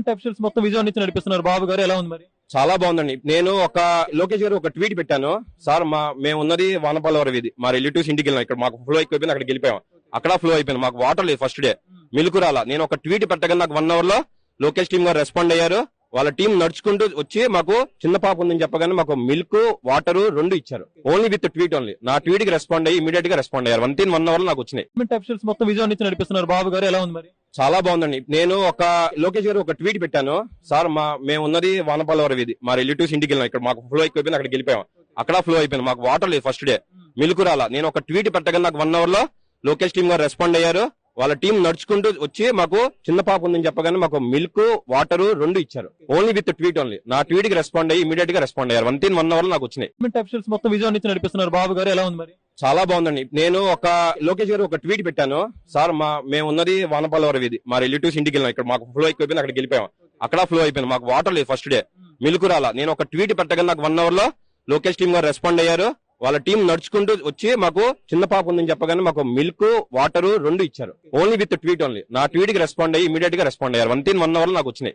Officials మొత్తం విజయవాడ నుంచి నడిపిస్తున్నారు. బాబు గారు ఎలా ఉంది మరి? చాలా బాగుందండి. నేను ఒక లోకేష్ గారు ఒక ట్వీట్ పెట్టాను. సార్ మా మేము ఉన్నది వానపాలవర వీధి. మా రిలేటివ్స్ ఇంటికి వెళ్ళాం ఇక్కడ మాకు ఫ్లో అయిపోయింది అక్కడికి వెళ్ళిపోయాం. అక్కడ ఫ్లో అయిపోయింది. మాకు వాటర్ లేదు ఫస్ట్ డే మిల్క్ రాలా నేను ఒక ట్వీట్ పెట్టగానే నాకు వన్ అవర్లో లోకేష్ టీం గారు రెస్పాండ్ అయ్యారు. వాళ్ళ టీం నడుచుకుంటూ వచ్చి మాకు చిన్న పాప ఉందని చెప్పగానే మాకు మిల్క్ వాటర్ రెండు ఇచ్చారు. ఓన్లీ విత్ ట్వీట్ ఓన్లీ నా ట్వీట్కి రెస్పాండ్ అయ్యి ఇమీడియట్గా రెస్పాండ్ అయ్యారు. వన్ తిన్ వన్ అవర్ నాకు వచ్చినాయి. మొత్తం విజయవాడ నుంచి నడిపిస్తున్నారు. బాబు గారు ఎలా ఉంది మరి? చాలా బాగుందండి. నేను ఒక లోకేష్ గారు ఒక ట్వీట్ పెట్టాను. సార్ మా మేము ఉన్నది వానపాలవర ఇది మా రిలేటివ్స్ ఇంటికి వెళ్ళాం. ఇక్కడ మాకు ఫ్లో అయిపోయింది అక్కడికి వెళ్ళిపోయాం. అక్కడ ఫ్లో అయిపోయింది. మాకు వాటర్ లేదు ఫస్ట్ డే. మిల్క్ రాలా. నేను ఒక ట్వీట్ పెట్టగానే నాకు వన్ అవర్లో లోకేష్ టీమ్ గారు రెస్పాండ్ అయ్యారు. వాళ్ళ టీం నడుచుకుంటూ వచ్చి మాకు చిన్న పాప ఉందని చెప్పగానే మాకు మిల్క్ వాటర్ రెండు ఇచ్చారు. ఓన్లీ విత్ ట్వీట్ ఓన్లీ నా ట్వీట్కి రెస్పాండ్ అయ్యి ఇమీడియట్గా రెస్పాండ్ అయ్యారు. వన్ తిన్ వన్ అవర్ నాకు వచ్చినాయి. మొత్తం విజయాన్ని నడిపిస్తున్నారు. బాబు గారు ఎలా ఉంది మరి? చాలా బాగుందండి. నేను ఒక లోకేష్ గారు ఒక ట్వీట్ పెట్టాను. సార్ మా మేము ఉన్నది వానపాలవర వీధి. మా రిలేటివ్స్ ఇంటికి వెళ్ళాం ఇక్కడ మాకు ఫ్లో అయిపోయింది అక్కడికి వెళ్ళిపోయాం. అక్కడ ఫ్లో అయిపోయింది. మాకు వాటర్ లేదు ఫస్ట్ డే. మిల్క్ రాలా నేను ఒక ట్వీట్ పెట్టగానే నాకు వన్ అవర్లో లోకేష్ టీం గారు రెస్పాండ్ అయ్యారు. వాళ్ళ టీం నడుచుకుంటూ వచ్చి మాకు చిన్న పాప ఉందని చెప్పగానే మాకు మిల్క్ వాటర్ రెండు ఇచ్చారు. Only with tweet only. నా ట్వీట్కి రెస్పాండ్ అయ్యి ఇమీడియట్గా రెస్పాండ్ అయ్యారు. వన్ తిన్ వన్ అవర్ నాకు వచ్చినాయి.